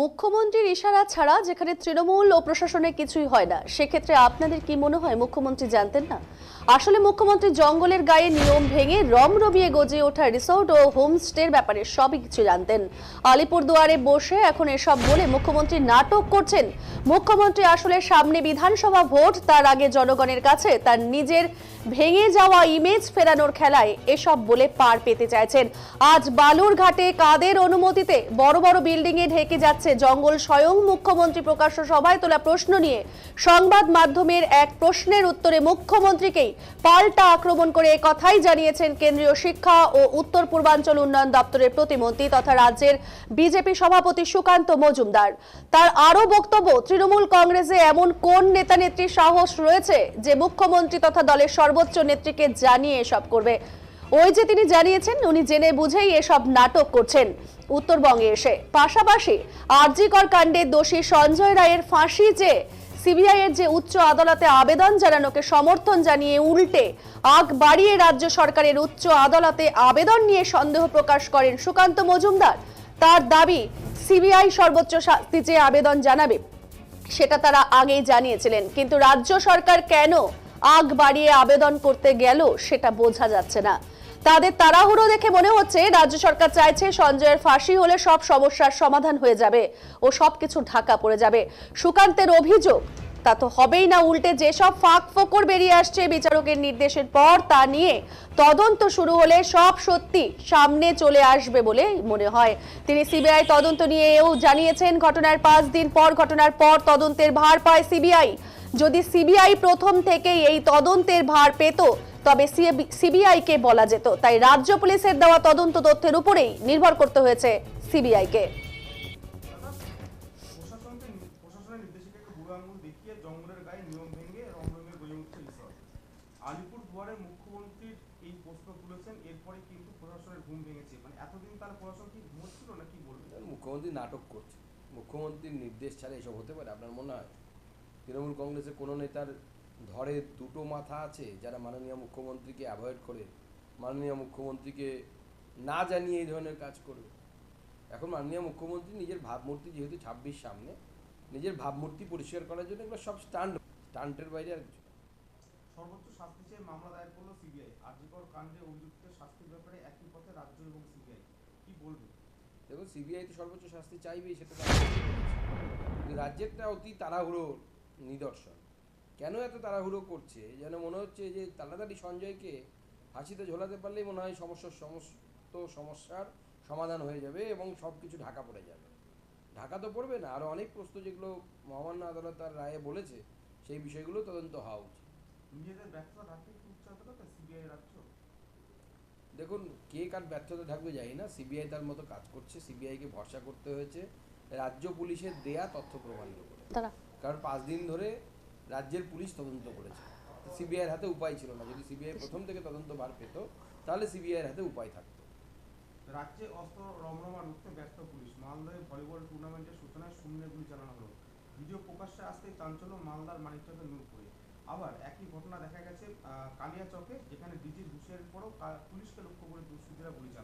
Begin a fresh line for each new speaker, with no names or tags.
মুখ্যমন্ত্রীর ইশারা ছাড়া যেখানে তৃণমূল ও প্রশাসনে কিছুই হয় না, সেক্ষেত্রে আপনাদের কি মনে হয় মুখ্যমন্ত্রী জানতেন না? আসলে মুখ্যমন্ত্রী জঙ্গলের গায়ে নিয়ম ভেঙে রমরমিয়ে গজে ওঠা রিসোর্ট ও হোমস্টের ব্যাপারে সবই কিছু জানতেন। আলিপুরদুয়ারে বসে এখন এসব বলে মুখ্যমন্ত্রী নাটক করছেন। মুখ্যমন্ত্রী আসলে সামনে বিধানসভা ভোট, তার আগে জনগণের কাছে তার নিজের ভেঙে যাওয়া ইমেজ ফেরানোর খেলায় এসব বলে পার পেতে চাইছেন। আজ বালুরঘাটে কাদের অনুমতিতে বড় বড় বিল্ডিং এ ঢেকে যাচ্ছে জঙ্গল স্বয়ং মুখ্যমন্ত্রী প্রকাশ্য সভায় তোলা প্রশ্ন নিয়ে সংবাদ মাধ্যমের এক প্রশ্নের উত্তরে মুখ্যমন্ত্রীকেই পাল্টা আক্রমণ করে কথাই জানিয়েছেন কেন্দ্রীয় শিক্ষা ও উত্তর পূর্বাঞ্চল উন্নয়ন দপ্তরের প্রতিমন্ত্রী তথা রাজ্যের বিজেপি সভাপতি সুকান্ত মজুমদার। তার আরও বক্তব্য, তৃণমূল কংগ্রেসে এমন কোন নেতা নেত্রীর সাহস রয়েছে যে মুখ্যমন্ত্রী তথা দলের সর্বোচ্চ নেত্রীকে জানিয়ে এসব করবে? ওই যে তিনি জানিয়েছেন, উনি জেনে বুঝেই এসব নাটক করছেন। উত্তরবঙ্গে এসে পাশাপাশি আরজিকর কাণ্ডে দোষী সঞ্জয় রায়ের ফাঁসি যে সিবিআই এর যে উচ্চ আদালতে আবেদন জানানোকে সমর্থন জানিয়ে উল্টে আগ বাড়িয়ে রাজ্য সরকারের উচ্চ আদালতে আবেদন নিয়ে সন্দেহ প্রকাশ করেন সুকান্ত মজুমদার। তার দাবি, সিবিআই সর্বোচ্চ শাস্তি যে আবেদন জানাবে, সেটা তারা আগেই জানিয়েছিলেন। কিন্তু রাজ্য সরকার কেন আগ বাড়িয়ে আবেদন করতে গেল, সেটা বোঝা যাচ্ছে না। তাদের তাড়াহুড়ো দেখে মনে হচ্ছে রাজ্য সরকার চাইছে সঞ্জয়ের ফাঁসি হলে সব সমস্যার সমাধান হয়ে যাবে ও সবকিছু ঢাকা পড়ে যাবে। সুকান্তের অভিযোগ, তা তো হবেই না উল্টে যেসব ফাঁক ফোকর বেরিয়ে আসছে বিচারকের নির্দেশের পর তা নিয়ে তদন্ত শুরু হলে সব সত্যি সামনে চলে আসবে বলে মনে হয়। তিনি সিবিআই তদন্ত নিয়ে এও জানিয়েছেন ঘটনার পাঁচ দিন পর ঘটনার পর তদন্তের ভার পায় সিবিআই। যদি সিবিআই প্রথম থেকেই এই তদন্তের ভার পেত তবে সিবিআই কে বলা যেত, তাই রাজ্য পুলিশের দেওয়া তদন্ত তথ্যের উপরেই নির্ভর করতে হয়েছে সিবিআই কে
মানে
মুখ্যমন্ত্রী নাটক করছে। মুখ্যমন্ত্রীর নির্দেশ ছাড়া এসব হতে পারে, আপনার মনে হয়? তৃণমূল কংগ্রেসের কোনো নেতার ধরে দুটো মাথা আছে যারা মাননীয় মুখ্যমন্ত্রীকে অ্যাভয়েড করে মাননীয় মুখ্যমন্ত্রীকে না জানিয়ে এই ধরনের কাজ করবে। এখন মাননীয় মুখ্যমন্ত্রী নিজের ভাবমূর্তি যেহেতু ছাব্বিশ সামনে নিজের ভাবমূর্তি পরিষ্কার করার জন্য এগুলো সব স্টান্ট স্টান্টের বাইরে আর কিছু
সর্বোচ্চ শাস্তি চেয়ে মামলা দায়ের করল সিবিআই। আর্যিকর কাণ্ডে অভিযুক্তের শাস্তির ব্যাপারে একই পথে রাজ্য এবং সিবিআই। কি বলবেন
দেখুন সিবিআই তো সর্বোচ্চ শাস্তি চাইবেই সেটা রাজ্যেরটা অতি তাড়াহুড়োর নিদর্শন। কেন এত তাড়াহুড়ো করছে? যেন মনে হচ্ছে যে তাড়াতাড়ি সঞ্জয়কে ফাঁসিতে ঝোলাতে পারলেই মনে হয় সমস্যার সমস্ত সমস্যার সমাধান হয়ে যাবে এবং সব কিছু ঢাকা পড়ে যাবে। ঢাকা তো পড়বে না আরও অনেক প্রশ্ন যেগুলো মহামান্য আদালত তার রায়ে বলেছে সেই বিষয়গুলো তদন্ত হওয়া উচিত। দেখুন কে কার ব্যর্থতা থাকবে জানি না সিবিআই তার মতো কাজ করছে সিবিআইকে ভরসা করতে হয়েছে। রাজ্য পুলিশের দেয়া তথ্য প্রমাণের উপরে কারণ পাঁচ দিন ধরে রাজ্যের পুলিশ তদন্ত করেছে। সিবিআইয়ের হাতে উপায় ছিল না। যদি সিবিআই প্রথম থেকে তদন্ত বার পেত, তাহলে সিবিআইয়ের হাতে উপায় থাকতো।
রাজ্যে অস্ত্র রমরমা রুখতে ব্যস্ত পুলিশ। মালদহে ভলিবল টুর্নামেন্টের সূচনায় শূন্যে গুলি চালানো হলো। ভিডিও প্রকাশ্যে আসতেই চাঞ্চল্য মালদার মানিকচকের নূরপুরে আবার একই ঘটনা দেখা গেছে কালিয়াচকে, যেখানে ডিজির হুঁশিয়ারির পরও পুলিশকে লক্ষ্য করে দুষ্কৃতীরা গুলি